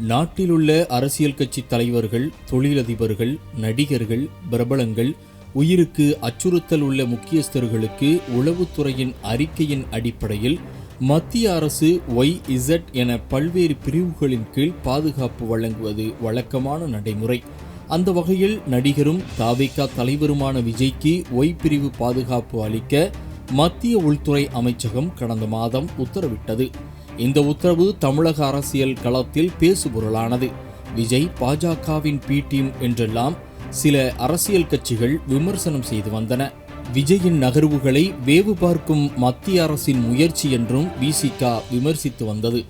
நாட்டிலுள்ள அரசியல் கட்சி தலைவர்கள் தொழிலதிபர்கள் நடிகர்கள் பிரபலங்கள் உயிருக்கு அச்சுறுத்தல் உள்ள முக்கியஸ்தர்களுக்கு உளவுத்துறையின் அறிக்கையின் அடிப்படையில் மத்திய அரசு ஒய் இசட் என பல்வேறு பிரிவுகளின் கீழ் பாதுகாப்பு வழங்குவது வழக்கமான நடைமுறை. அந்த வகையில் நடிகரும் தாவேகா தலைவருமான விஜய்க்கு ஒய் பிரிவு பாதுகாப்பு அளிக்க மத்திய உள்துறை அமைச்சகம் கடந்த மாதம் உத்தரவிட்டது. இந்த உத்தரவு தமிழக அரசியல் களத்தில் பேசுபொருளானது. விஜய் பாஜகவின் பி டீம் என்றெல்லாம் சில அரசியல் கட்சிகள் விமர்சனம் செய்து வந்தன. விஜயின் நகர்வுகளை வேவு பார்க்கும் மத்திய அரசின் முயற்சி என்றும் விசிகா விமர்சித்து வந்தது.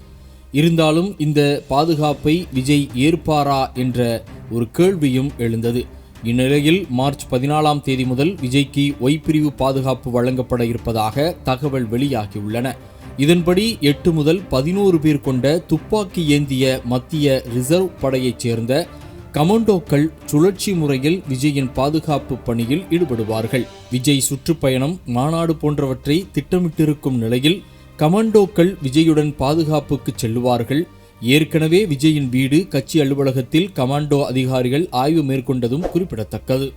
இருந்தாலும் இந்த பாதுகாப்பை விஜய் ஏற்பாரா என்ற ஒரு கேள்வியும் எழுந்தது. இந்நிலையில் மார்ச் பதினாலாம் தேதி முதல் விஜய்க்கு ஒய் பிரிவு பாதுகாப்பு வழங்கப்பட இருப்பதாக தகவல் வெளியாகியுள்ளன. இதன்படி எட்டு முதல் பதினோரு பேர் கொண்ட துப்பாக்கி ஏந்திய மத்திய ரிசர்வ் படையைச் சேர்ந்த கமாண்டோக்கள் சுழற்சி முறையில் விஜயின் பாதுகாப்பு பணியில் ஈடுபடுவார்கள். விஜய் சுற்றுப்பயணம் மாநாடு போன்றவற்றை திட்டமிட்டிருக்கும் நிலையில் கமாண்டோக்கள் விஜயுடன் பாதுகாப்புக்கு செல்லுவார்கள். ஏற்கனவே விஜயின் வீடு கட்சி அலுவலகத்தில் கமாண்டோ அதிகாரிகள் ஆய்வு மேற்கொண்டதும் குறிப்பிடத்தக்கது.